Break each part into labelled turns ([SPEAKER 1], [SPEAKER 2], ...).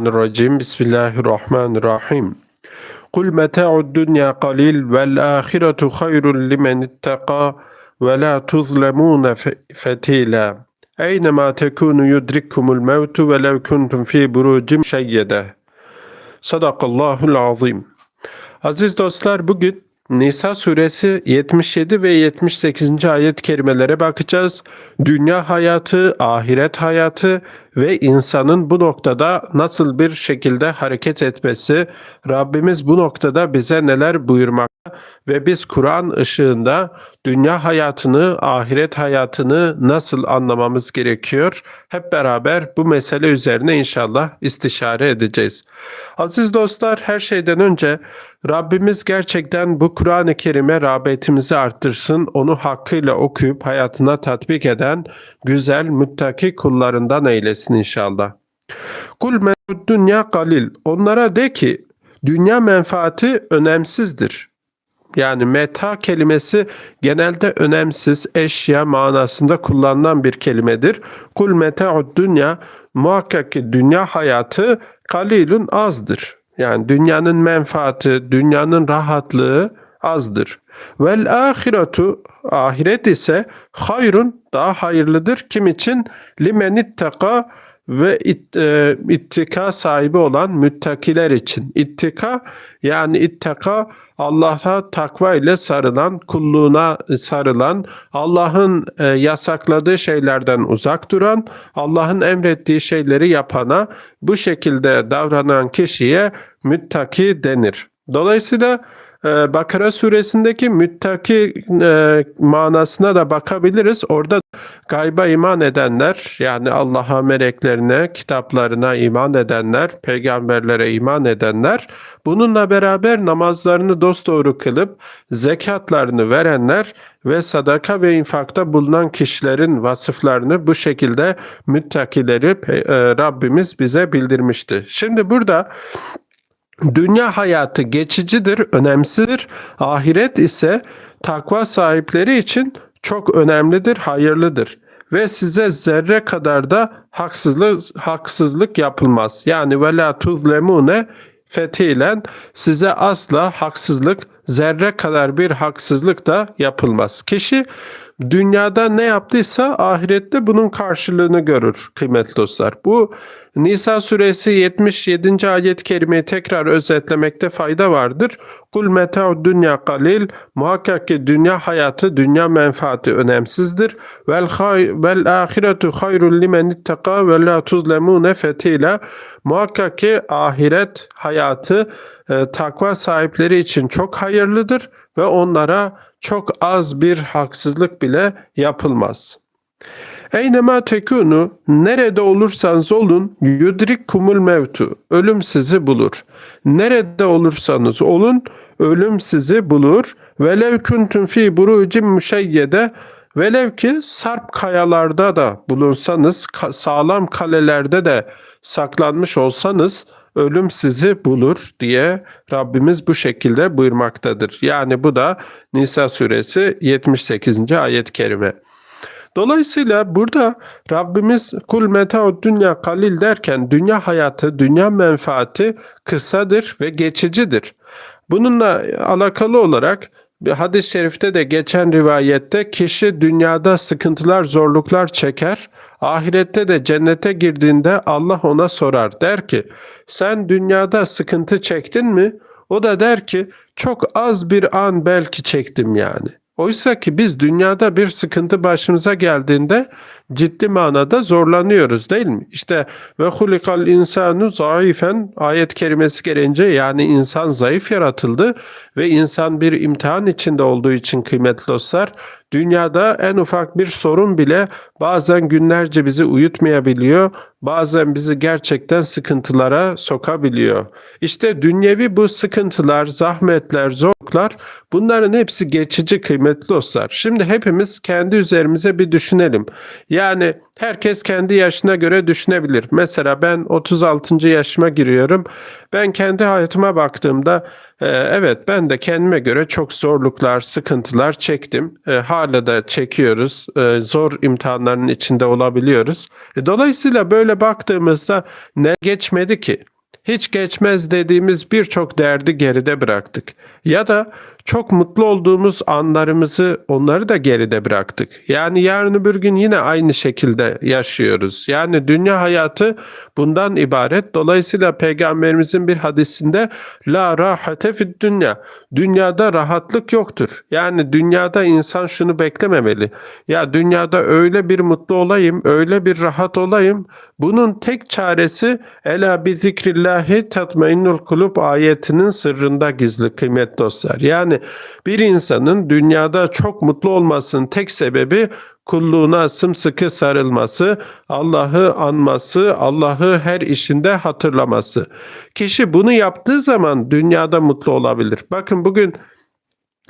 [SPEAKER 1] Mineşşeytanirracim. Bismillahirrahmanirrahim. Kul meta'ud dunya qalil vel ahiretu hayrun limen ittaqa ve la tuzlemune fe- fetila. Eynema tekunu yudrikkumul mevtu ve lev kuntum fi burucim şeyyede. Sadakallahul azim. Aziz dostlar bugün Nisa suresi 77 ve 78. ayet kerimelere bakacağız. Dünya hayatı, ahiret hayatı ve insanın bu noktada nasıl bir şekilde hareket etmesi, Rabbimiz bu noktada bize neler buyurmakta ve biz Kur'an ışığında dünya hayatını, ahiret hayatını nasıl anlamamız gerekiyor? Hep beraber bu mesele üzerine inşallah istişare edeceğiz. Aziz dostlar her şeyden önce Rabbimiz gerçekten bu Kur'an-ı Kerim'e rağbetimizi arttırsın. Onu hakkıyla okuyup hayatına tatbik eden güzel, müttaki kullarından eylesin inşallah. Kul mevud dünya galil. Onlara de ki dünya menfaati önemsizdir. Yani meta kelimesi genelde önemsiz eşya manasında kullanılan bir kelimedir. Kul meta'ud dünya muhakkak ki dünya hayatı kalilun azdır. Yani dünyanın menfaati, dünyanın rahatlığı azdır. Vel ahiretu ahiret ise hayrun daha hayırlıdır. Kim için? Limen ittaka ve it, e, ittika sahibi olan müttakiler için. İttika yani ittaka Allah'a takva ile sarılan, kulluğuna sarılan, Allah'ın e, yasakladığı şeylerden uzak duran, Allah'ın emrettiği şeyleri yapana, bu şekilde davranan kişiye müttaki denir. Dolayısıyla Bakara suresindeki müttaki e, manasına da bakabiliriz. Orada gayba iman edenler yani Allah'a, meleklerine, kitaplarına iman edenler, peygamberlere iman edenler, bununla beraber namazlarını dosdoğru kılıp zekatlarını verenler ve sadaka ve infakta bulunan kişilerin vasıflarını bu şekilde müttakileri e, Rabbimiz bize bildirmişti. Şimdi burada Dünya hayatı geçicidir, önemsizdir. Ahiret ise takva sahipleri için çok önemlidir, hayırlıdır ve size zerre kadar da haksızlık haksızlık yapılmaz. Yani ve la tuzlemune fetilen size asla haksızlık zerre kadar bir haksızlık da yapılmaz. Kişi dünyada ne yaptıysa ahirette bunun karşılığını görür kıymetli dostlar. Bu Nisa suresi 77. ayet-i kerimeyi tekrar özetlemekte fayda vardır. Kul meta'ud dünya kalil muhakkak ki dünya hayatı, dünya menfaati önemsizdir. Vel, hay, vel ahiretu hayrun limen ittaka ve la tuzlemune fetila muhakkak ki ahiret hayatı e, takva sahipleri için çok hayırlıdır ve onlara çok az bir haksızlık bile yapılmaz. Eynema tekunu nerede olursanız olun yudrik kumul mevtu ölüm sizi bulur. Nerede olursanız olun ölüm sizi bulur. Velev kuntum fi burucim müşeyyede velev ki sarp kayalarda da bulunsanız sağlam kalelerde de saklanmış olsanız ölüm sizi bulur diye Rabbimiz bu şekilde buyurmaktadır. Yani bu da Nisa suresi 78. ayet-i kerime. Dolayısıyla burada Rabbimiz kul meta'ud dünya kalil derken dünya hayatı, dünya menfaati kısadır ve geçicidir. Bununla alakalı olarak bir hadis-i şerifte de geçen rivayette kişi dünyada sıkıntılar, zorluklar çeker. Ahirette de cennete girdiğinde Allah ona sorar. Der ki sen dünyada sıkıntı çektin mi? O da der ki çok az bir an belki çektim yani. Oysa ki biz dünyada bir sıkıntı başımıza geldiğinde ciddi manada zorlanıyoruz değil mi? İşte ve hulikal insanu zayıfen ayet kerimesi gelince yani insan zayıf yaratıldı ve insan bir imtihan içinde olduğu için kıymetli dostlar dünyada en ufak bir sorun bile bazen günlerce bizi uyutmayabiliyor, bazen bizi gerçekten sıkıntılara sokabiliyor. İşte dünyevi bu sıkıntılar, zahmetler, zor bunların hepsi geçici kıymetli dostlar. Şimdi hepimiz kendi üzerimize bir düşünelim. Yani herkes kendi yaşına göre düşünebilir. Mesela ben 36. yaşıma giriyorum. Ben kendi hayatıma baktığımda e, evet ben de kendime göre çok zorluklar, sıkıntılar çektim. E, hala da çekiyoruz. E, zor imtihanların içinde olabiliyoruz. E, dolayısıyla böyle baktığımızda ne geçmedi ki? Hiç geçmez dediğimiz birçok derdi geride bıraktık. Ya da çok mutlu olduğumuz anlarımızı onları da geride bıraktık. Yani yarın öbür gün yine aynı şekilde yaşıyoruz. Yani dünya hayatı bundan ibaret. Dolayısıyla peygamberimizin bir hadisinde la rahate fid dünya. Dünyada rahatlık yoktur. Yani dünyada insan şunu beklememeli. Ya dünyada öyle bir mutlu olayım, öyle bir rahat olayım. Bunun tek çaresi ela bi zikrillahi tatmainnul kulub ayetinin sırrında gizli kıymetli dostlar. Yani bir insanın dünyada çok mutlu olmasının tek sebebi kulluğuna sımsıkı sarılması, Allah'ı anması, Allah'ı her işinde hatırlaması. Kişi bunu yaptığı zaman dünyada mutlu olabilir. Bakın bugün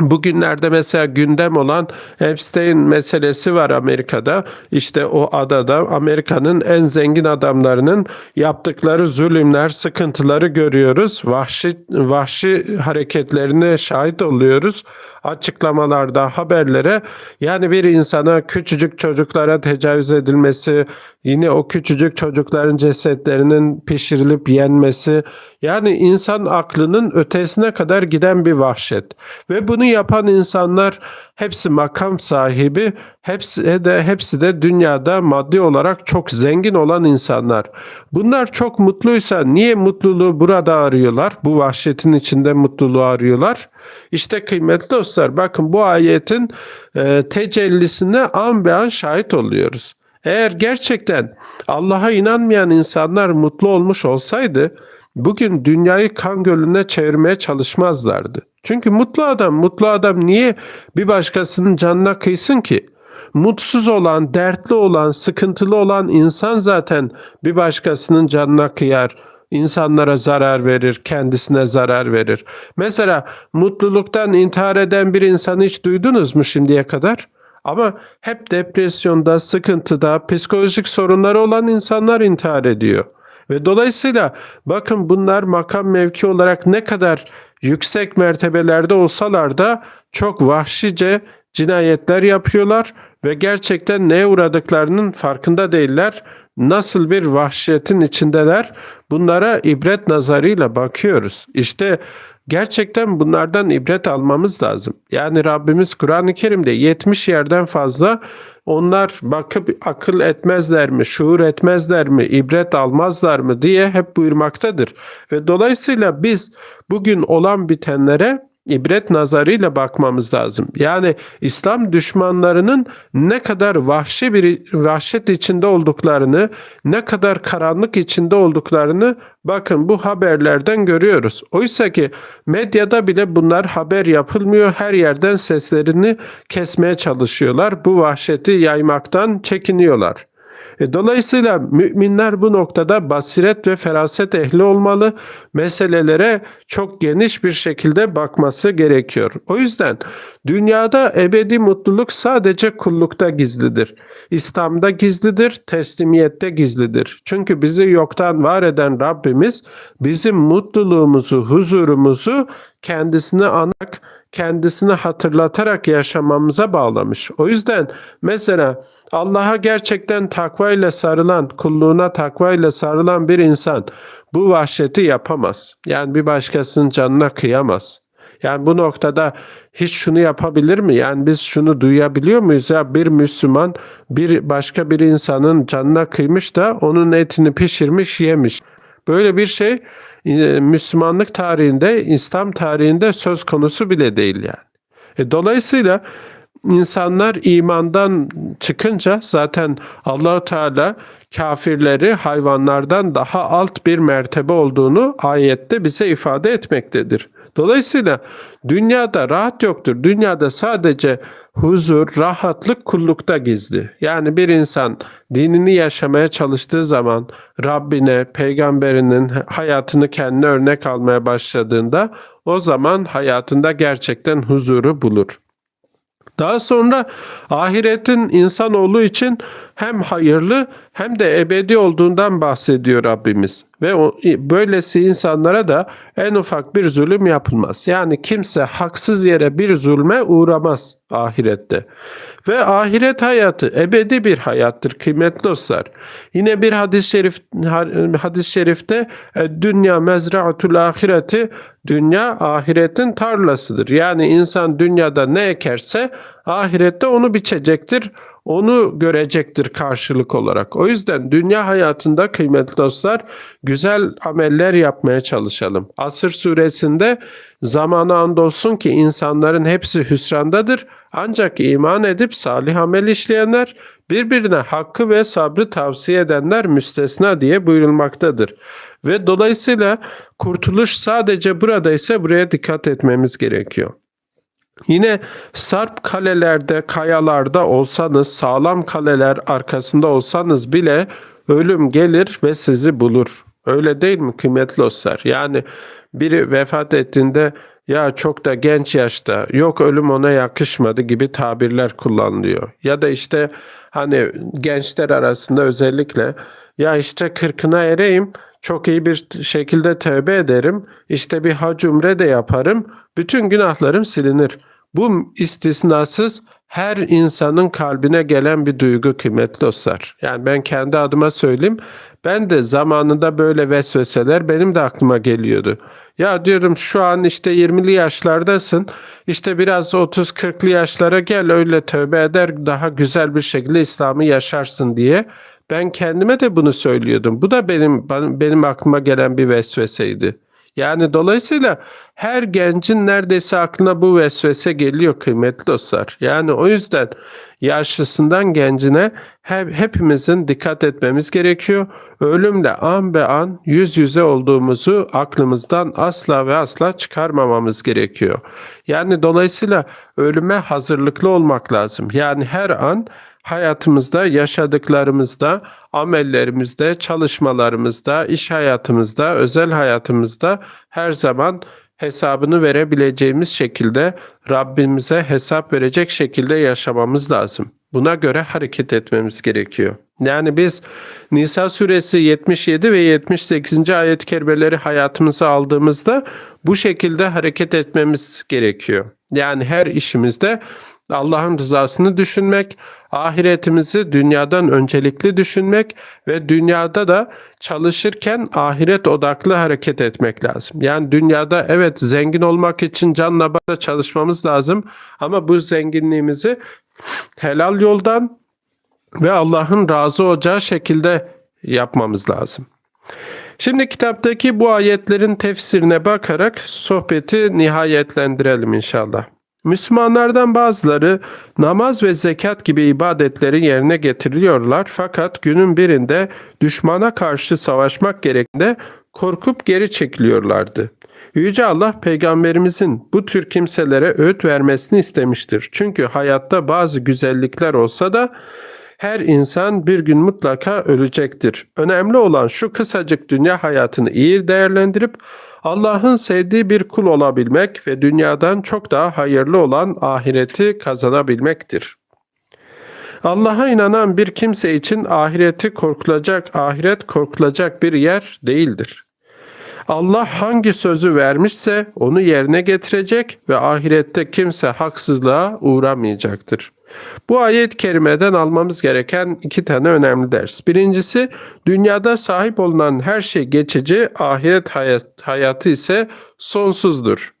[SPEAKER 1] Bugünlerde mesela gündem olan Epstein meselesi var Amerika'da. İşte o adada Amerika'nın en zengin adamlarının yaptıkları zulümler, sıkıntıları görüyoruz. Vahşi vahşi hareketlerine şahit oluyoruz. Açıklamalarda, haberlere yani bir insana küçücük çocuklara tecavüz edilmesi, yine o küçücük çocukların cesetlerinin pişirilip yenmesi yani insan aklının ötesine kadar giden bir vahşet. Ve bunu yapan insanlar hepsi makam sahibi, hepsi de hepsi de dünyada maddi olarak çok zengin olan insanlar. Bunlar çok mutluysa niye mutluluğu burada arıyorlar? Bu vahşetin içinde mutluluğu arıyorlar. İşte kıymetli dostlar bakın bu ayetin e, tecellisine an be an şahit oluyoruz. Eğer gerçekten Allah'a inanmayan insanlar mutlu olmuş olsaydı bugün dünyayı kan gölüne çevirmeye çalışmazlardı. Çünkü mutlu adam, mutlu adam niye bir başkasının canına kıysın ki? Mutsuz olan, dertli olan, sıkıntılı olan insan zaten bir başkasının canına kıyar, insanlara zarar verir, kendisine zarar verir. Mesela mutluluktan intihar eden bir insanı hiç duydunuz mu şimdiye kadar? Ama hep depresyonda, sıkıntıda, psikolojik sorunları olan insanlar intihar ediyor. Ve dolayısıyla bakın bunlar makam mevki olarak ne kadar yüksek mertebelerde olsalar da çok vahşice cinayetler yapıyorlar ve gerçekten neye uğradıklarının farkında değiller. Nasıl bir vahşetin içindeler bunlara ibret nazarıyla bakıyoruz. İşte gerçekten bunlardan ibret almamız lazım. Yani Rabbimiz Kur'an-ı Kerim'de 70 yerden fazla onlar bakıp akıl etmezler mi, şuur etmezler mi, ibret almazlar mı diye hep buyurmaktadır. Ve dolayısıyla biz bugün olan bitenlere ibret nazarıyla bakmamız lazım. Yani İslam düşmanlarının ne kadar vahşi bir vahşet içinde olduklarını, ne kadar karanlık içinde olduklarını bakın bu haberlerden görüyoruz. Oysa ki medyada bile bunlar haber yapılmıyor. Her yerden seslerini kesmeye çalışıyorlar. Bu vahşeti yaymaktan çekiniyorlar. E, dolayısıyla müminler bu noktada basiret ve feraset ehli olmalı. Meselelere çok geniş bir şekilde bakması gerekiyor. O yüzden dünyada ebedi mutluluk sadece kullukta gizlidir. İslam'da gizlidir, teslimiyette gizlidir. Çünkü bizi yoktan var eden Rabbimiz bizim mutluluğumuzu, huzurumuzu kendisine anak, kendisini hatırlatarak yaşamamıza bağlamış. O yüzden mesela Allah'a gerçekten takva ile sarılan, kulluğuna takva ile sarılan bir insan bu vahşeti yapamaz. Yani bir başkasının canına kıyamaz. Yani bu noktada hiç şunu yapabilir mi? Yani biz şunu duyabiliyor muyuz? Ya bir Müslüman bir başka bir insanın canına kıymış da onun etini pişirmiş yemiş. Böyle bir şey e, Müslümanlık tarihinde, İslam tarihinde söz konusu bile değil yani. E, dolayısıyla insanlar imandan çıkınca zaten Allahu Teala kafirleri hayvanlardan daha alt bir mertebe olduğunu ayette bize ifade etmektedir. Dolayısıyla dünyada rahat yoktur. Dünyada sadece huzur, rahatlık kullukta gizli. Yani bir insan dinini yaşamaya çalıştığı zaman Rabbine, peygamberinin hayatını kendine örnek almaya başladığında o zaman hayatında gerçekten huzuru bulur. Daha sonra ahiretin insanoğlu için hem hayırlı hem de ebedi olduğundan bahsediyor Rabbimiz. Ve o, böylesi insanlara da en ufak bir zulüm yapılmaz. Yani kimse haksız yere bir zulme uğramaz ahirette. Ve ahiret hayatı ebedi bir hayattır kıymetli dostlar. Yine bir hadis-i şerif hadis şerifte "E, dünya mezraatul ahireti dünya ahiretin tarlasıdır. Yani insan dünyada ne ekerse ahirette onu biçecektir onu görecektir karşılık olarak. O yüzden dünya hayatında kıymetli dostlar güzel ameller yapmaya çalışalım. Asır suresinde zamana andolsun ki insanların hepsi hüsrandadır. Ancak iman edip salih amel işleyenler birbirine hakkı ve sabrı tavsiye edenler müstesna diye buyurulmaktadır. Ve dolayısıyla kurtuluş sadece burada ise buraya dikkat etmemiz gerekiyor. Yine sarp kalelerde, kayalarda olsanız, sağlam kaleler arkasında olsanız bile ölüm gelir ve sizi bulur. Öyle değil mi kıymetli dostlar? Yani biri vefat ettiğinde ya çok da genç yaşta yok ölüm ona yakışmadı gibi tabirler kullanılıyor. Ya da işte hani gençler arasında özellikle ya işte kırkına ereyim çok iyi bir şekilde tövbe ederim. İşte bir hac umre de yaparım. Bütün günahlarım silinir. Bu istisnasız her insanın kalbine gelen bir duygu kıymetli dostlar. Yani ben kendi adıma söyleyeyim. Ben de zamanında böyle vesveseler benim de aklıma geliyordu. Ya diyorum şu an işte 20'li yaşlardasın. İşte biraz 30-40'lı yaşlara gel öyle tövbe eder daha güzel bir şekilde İslam'ı yaşarsın diye. Ben kendime de bunu söylüyordum. Bu da benim benim aklıma gelen bir vesveseydi. Yani dolayısıyla her gencin neredeyse aklına bu vesvese geliyor kıymetli dostlar. Yani o yüzden yaşlısından gencine hep, hepimizin dikkat etmemiz gerekiyor. Ölümle an be an yüz yüze olduğumuzu aklımızdan asla ve asla çıkarmamamız gerekiyor. Yani dolayısıyla ölüme hazırlıklı olmak lazım. Yani her an hayatımızda, yaşadıklarımızda, amellerimizde, çalışmalarımızda, iş hayatımızda, özel hayatımızda her zaman hesabını verebileceğimiz şekilde Rabbimize hesap verecek şekilde yaşamamız lazım. Buna göre hareket etmemiz gerekiyor. Yani biz Nisa suresi 77 ve 78. ayet-i kerimeleri hayatımıza aldığımızda bu şekilde hareket etmemiz gerekiyor. Yani her işimizde Allah'ın rızasını düşünmek, ahiretimizi dünyadan öncelikli düşünmek ve dünyada da çalışırken ahiret odaklı hareket etmek lazım. Yani dünyada evet zengin olmak için canla başla çalışmamız lazım ama bu zenginliğimizi helal yoldan ve Allah'ın razı olacağı şekilde yapmamız lazım. Şimdi kitaptaki bu ayetlerin tefsirine bakarak sohbeti nihayetlendirelim inşallah. Müslümanlardan bazıları namaz ve zekat gibi ibadetleri yerine getiriyorlar fakat günün birinde düşmana karşı savaşmak gerektiğinde korkup geri çekiliyorlardı. Yüce Allah peygamberimizin bu tür kimselere öğüt vermesini istemiştir. Çünkü hayatta bazı güzellikler olsa da her insan bir gün mutlaka ölecektir. Önemli olan şu kısacık dünya hayatını iyi değerlendirip Allah'ın sevdiği bir kul olabilmek ve dünyadan çok daha hayırlı olan ahireti kazanabilmektir. Allah'a inanan bir kimse için ahireti korkulacak, ahiret korkulacak bir yer değildir. Allah hangi sözü vermişse onu yerine getirecek ve ahirette kimse haksızlığa uğramayacaktır. Bu ayet-i kerimeden almamız gereken iki tane önemli ders. Birincisi dünyada sahip olunan her şey geçici, ahiret hayatı ise sonsuzdur.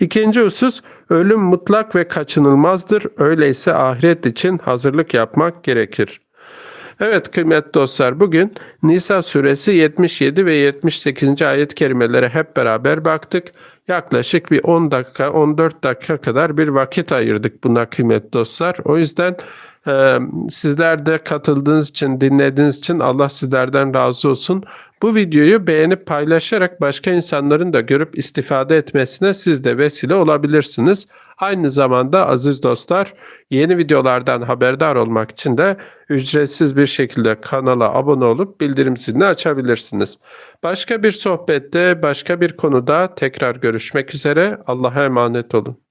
[SPEAKER 1] İkinci husus ölüm mutlak ve kaçınılmazdır. Öyleyse ahiret için hazırlık yapmak gerekir. Evet kıymetli dostlar bugün Nisa suresi 77 ve 78. ayet kelimelere hep beraber baktık. Yaklaşık bir 10 dakika 14 dakika kadar bir vakit ayırdık buna kıymetli dostlar. O yüzden sizler de katıldığınız için, dinlediğiniz için Allah sizlerden razı olsun. Bu videoyu beğenip paylaşarak başka insanların da görüp istifade etmesine siz de vesile olabilirsiniz. Aynı zamanda aziz dostlar yeni videolardan haberdar olmak için de ücretsiz bir şekilde kanala abone olup bildirim zilini açabilirsiniz. Başka bir sohbette, başka bir konuda tekrar görüşmek üzere. Allah'a emanet olun.